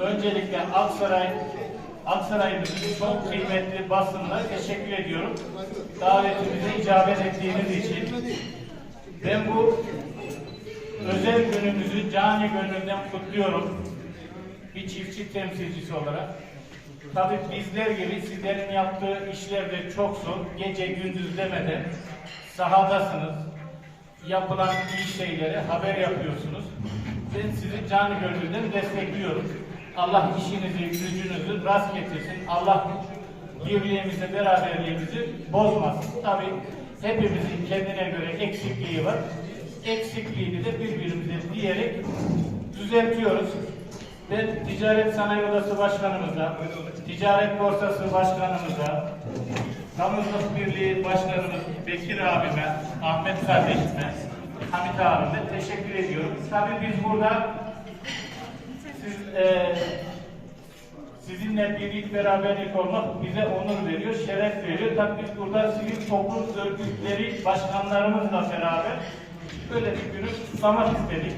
Öncelikle Aksaray Aksaray'ımızın çok kıymetli basınına teşekkür ediyorum. Davetimize icabet ettiğiniz için. Ben bu özel günümüzü cani gönülden kutluyorum. Bir çiftçi temsilcisi olarak. Tabii bizler gibi sizlerin yaptığı işler de çok zor. Gece gündüz demeden sahadasınız. Yapılan iyi şeyleri haber yapıyorsunuz. Ben sizi canı gönülden destekliyorum. Allah işinizi, gücünüzü rast getirsin. Allah birliğimizi, beraberliğimizi bozmasın. Tabii hepimizin kendine göre eksikliği var. Eksikliğini de birbirimize diyerek düzeltiyoruz. Ben Ticaret Sanayi Odası Başkanımıza, Ticaret Borsası Başkanımıza, Damızlık Birliği Başkanımız Bekir abime, Ahmet kardeşime, Hamit abime teşekkür ediyorum. Tabii biz burada siz, e, sizinle birlik beraberlik olmak bize onur veriyor, şeref veriyor. Tabii biz burada sivil toplum örgütleri başkanlarımızla beraber böyle bir günü kutlamak istedik.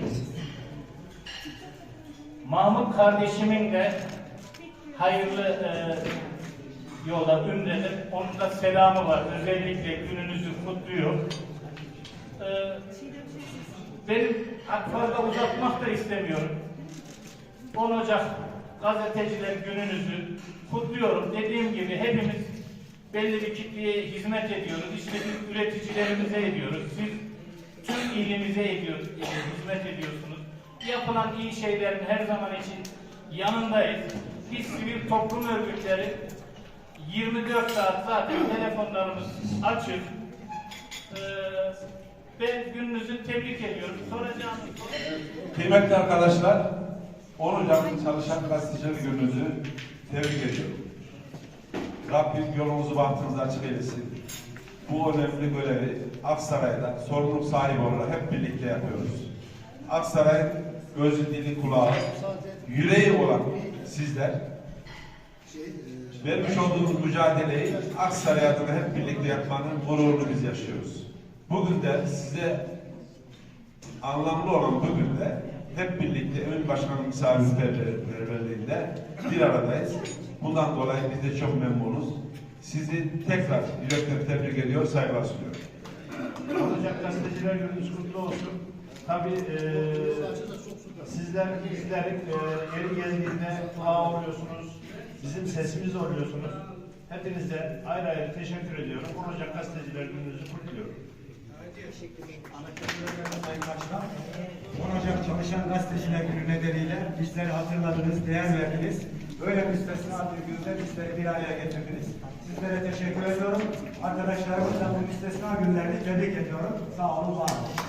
Mahmut kardeşimin de hayırlı e, yola ünlenir. Onun da selamı var. Özellikle gününüzü kutluyor. E, ben fazla uzatmak da istemiyorum. 10 Ocak gazeteciler gününüzü kutluyorum. Dediğim gibi hepimiz belli bir kitleye hizmet ediyoruz. İşte biz üreticilerimize ediyoruz. Siz tüm ilimize ediyor, hizmet ediyorsunuz. Yapılan iyi şeylerin her zaman için yanındayız. Biz sivil toplum örgütleri 24 saat zaten telefonlarımız açık. Ee, ben gününüzü tebrik ediyorum. Soracağım Kıymetli arkadaşlar, 10 Ocak Çalışan Gazeteciler Günü'nüzü tebrik ediyorum. Rabbim yolunuzu bahtınızı açık eylesin. Bu önemli görevi Aksaray'da sorumluluk sahibi olarak hep birlikte yapıyoruz. Aksaray'ın gözü, dili, kulağı, yüreği olan sizler vermiş olduğumuz mücadeleyi Aksaray adına hep birlikte yapmanın gururunu biz yaşıyoruz. Bugün de size anlamlı olan bugün de hep birlikte Emin Başkan'ın misafirperverliğinde bir aradayız. Bundan dolayı biz de çok memnunuz. Sizi tekrar yürekten tebrik ediyor, saygılar sunuyorum. Olacak gazeteciler gününüz kutlu olsun. Tabii eee sizler bizlerin eee yeri geldiğinde kulağı oluyorsunuz. Bizim sesimiz oluyorsunuz. Hepinize ayrı ayrı teşekkür ediyorum. Olacak gazeteciler gününüzü kutluyorum. Sayın Başkan, 10 Ocak Çalışan Gazeteciler Günü nedeniyle bizleri hatırladınız, değer verdiniz. Böyle müstesna bir günde bizleri bir araya getirdiniz. Sizlere teşekkür ediyorum. Arkadaşlarımızla bu müstesna günlerini tebrik ediyorum. Sağ olun, var olun.